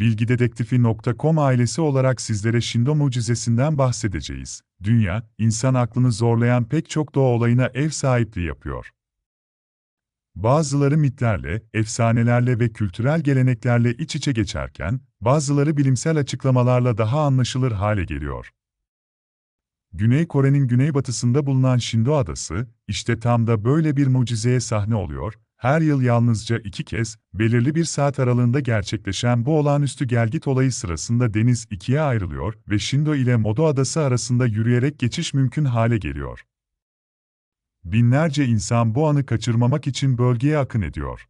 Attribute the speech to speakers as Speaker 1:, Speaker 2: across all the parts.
Speaker 1: bilgidedektifi.com ailesi olarak sizlere Shindo mucizesinden bahsedeceğiz. Dünya, insan aklını zorlayan pek çok doğa olayına ev sahipliği yapıyor. Bazıları mitlerle, efsanelerle ve kültürel geleneklerle iç içe geçerken, bazıları bilimsel açıklamalarla daha anlaşılır hale geliyor. Güney Kore'nin güneybatısında bulunan Shindo Adası, işte tam da böyle bir mucizeye sahne oluyor, her yıl yalnızca iki kez, belirli bir saat aralığında gerçekleşen bu olağanüstü gelgit olayı sırasında deniz ikiye ayrılıyor ve Shindo ile Modo Adası arasında yürüyerek geçiş mümkün hale geliyor. Binlerce insan bu anı kaçırmamak için bölgeye akın ediyor.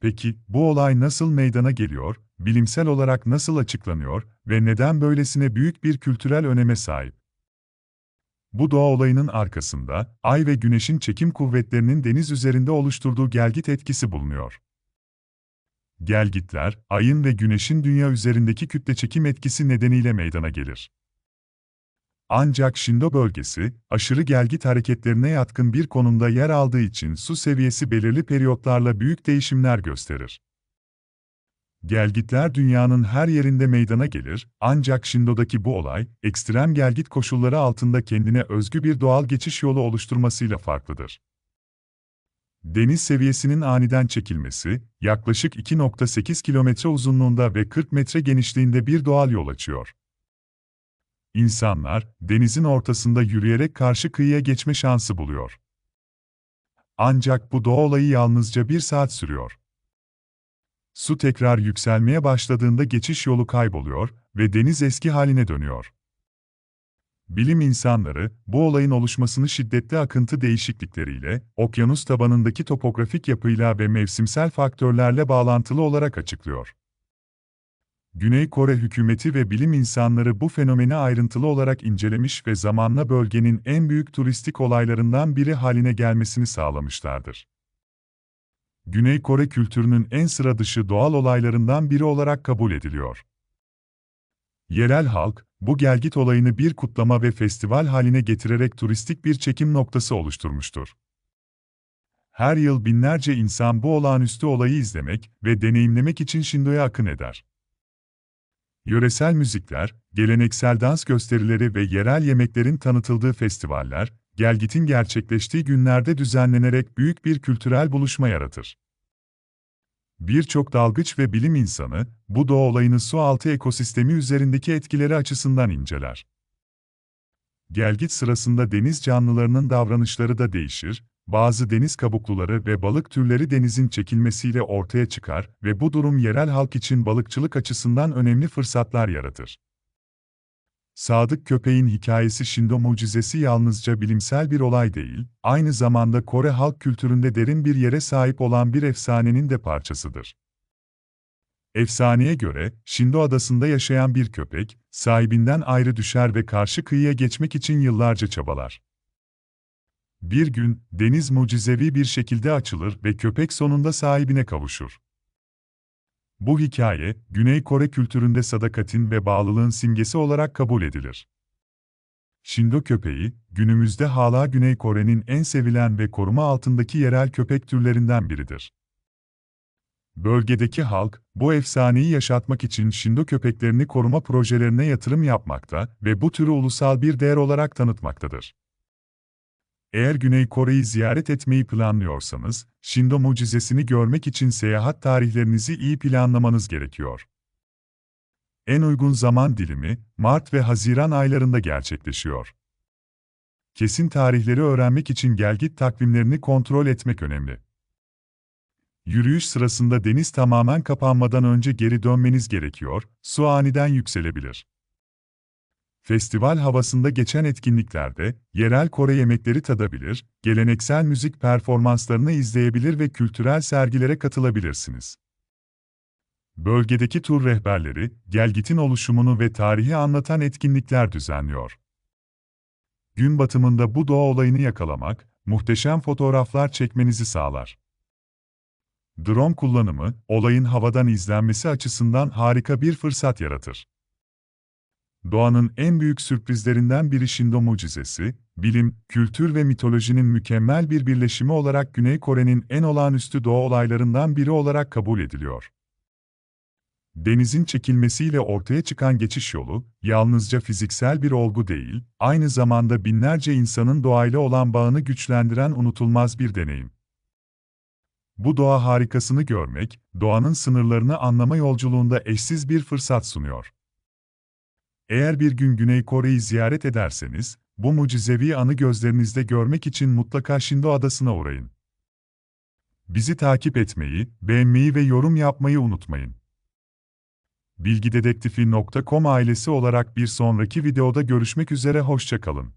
Speaker 1: Peki, bu olay nasıl meydana geliyor, bilimsel olarak nasıl açıklanıyor ve neden böylesine büyük bir kültürel öneme sahip? Bu doğa olayının arkasında, ay ve güneşin çekim kuvvetlerinin deniz üzerinde oluşturduğu gelgit etkisi bulunuyor. Gelgitler, ayın ve güneşin dünya üzerindeki kütle çekim etkisi nedeniyle meydana gelir. Ancak Shindo bölgesi, aşırı gelgit hareketlerine yatkın bir konumda yer aldığı için su seviyesi belirli periyotlarla büyük değişimler gösterir. Gelgitler dünyanın her yerinde meydana gelir, ancak Shindo'daki bu olay, ekstrem gelgit koşulları altında kendine özgü bir doğal geçiş yolu oluşturmasıyla farklıdır. Deniz seviyesinin aniden çekilmesi, yaklaşık 2.8 kilometre uzunluğunda ve 40 metre genişliğinde bir doğal yol açıyor. İnsanlar, denizin ortasında yürüyerek karşı kıyıya geçme şansı buluyor. Ancak bu doğa olayı yalnızca bir saat sürüyor. Su tekrar yükselmeye başladığında geçiş yolu kayboluyor ve deniz eski haline dönüyor. Bilim insanları, bu olayın oluşmasını şiddetli akıntı değişiklikleriyle, okyanus tabanındaki topografik yapıyla ve mevsimsel faktörlerle bağlantılı olarak açıklıyor. Güney Kore hükümeti ve bilim insanları bu fenomeni ayrıntılı olarak incelemiş ve zamanla bölgenin en büyük turistik olaylarından biri haline gelmesini sağlamışlardır. Güney Kore kültürünün en sıra dışı doğal olaylarından biri olarak kabul ediliyor. Yerel halk, bu gelgit olayını bir kutlama ve festival haline getirerek turistik bir çekim noktası oluşturmuştur. Her yıl binlerce insan bu olağanüstü olayı izlemek ve deneyimlemek için Shindo'ya akın eder. Yöresel müzikler, geleneksel dans gösterileri ve yerel yemeklerin tanıtıldığı festivaller, gelgitin gerçekleştiği günlerde düzenlenerek büyük bir kültürel buluşma yaratır. Birçok dalgıç ve bilim insanı, bu doğa olayını su altı ekosistemi üzerindeki etkileri açısından inceler. Gelgit sırasında deniz canlılarının davranışları da değişir, bazı deniz kabukluları ve balık türleri denizin çekilmesiyle ortaya çıkar ve bu durum yerel halk için balıkçılık açısından önemli fırsatlar yaratır. Sadık Köpeğin hikayesi Shindo mucizesi yalnızca bilimsel bir olay değil, aynı zamanda Kore halk kültüründe derin bir yere sahip olan bir efsanenin de parçasıdır. Efsaneye göre, Shindo adasında yaşayan bir köpek, sahibinden ayrı düşer ve karşı kıyıya geçmek için yıllarca çabalar. Bir gün, deniz mucizevi bir şekilde açılır ve köpek sonunda sahibine kavuşur. Bu hikaye, Güney Kore kültüründe sadakatin ve bağlılığın simgesi olarak kabul edilir. Shindo köpeği, günümüzde hala Güney Kore'nin en sevilen ve koruma altındaki yerel köpek türlerinden biridir. Bölgedeki halk, bu efsaneyi yaşatmak için Shindo köpeklerini koruma projelerine yatırım yapmakta ve bu türü ulusal bir değer olarak tanıtmaktadır. Eğer Güney Kore'yi ziyaret etmeyi planlıyorsanız, Shindo mucizesini görmek için seyahat tarihlerinizi iyi planlamanız gerekiyor. En uygun zaman dilimi, Mart ve Haziran aylarında gerçekleşiyor. Kesin tarihleri öğrenmek için gelgit takvimlerini kontrol etmek önemli. Yürüyüş sırasında deniz tamamen kapanmadan önce geri dönmeniz gerekiyor, su aniden yükselebilir. Festival havasında geçen etkinliklerde, yerel Kore yemekleri tadabilir, geleneksel müzik performanslarını izleyebilir ve kültürel sergilere katılabilirsiniz. Bölgedeki tur rehberleri, gelgitin oluşumunu ve tarihi anlatan etkinlikler düzenliyor. Gün batımında bu doğa olayını yakalamak, muhteşem fotoğraflar çekmenizi sağlar. Drone kullanımı, olayın havadan izlenmesi açısından harika bir fırsat yaratır. Doğanın en büyük sürprizlerinden biri Shindo mucizesi, bilim, kültür ve mitolojinin mükemmel bir birleşimi olarak Güney Kore'nin en olağanüstü doğa olaylarından biri olarak kabul ediliyor. Denizin çekilmesiyle ortaya çıkan geçiş yolu, yalnızca fiziksel bir olgu değil, aynı zamanda binlerce insanın doğayla olan bağını güçlendiren unutulmaz bir deneyim. Bu doğa harikasını görmek, doğanın sınırlarını anlama yolculuğunda eşsiz bir fırsat sunuyor. Eğer bir gün Güney Kore'yi ziyaret ederseniz, bu mucizevi anı gözlerinizde görmek için mutlaka Shindo Adası'na uğrayın. Bizi takip etmeyi, beğenmeyi ve yorum yapmayı unutmayın. Bilgidedektifi.com ailesi olarak bir sonraki videoda görüşmek üzere hoşçakalın.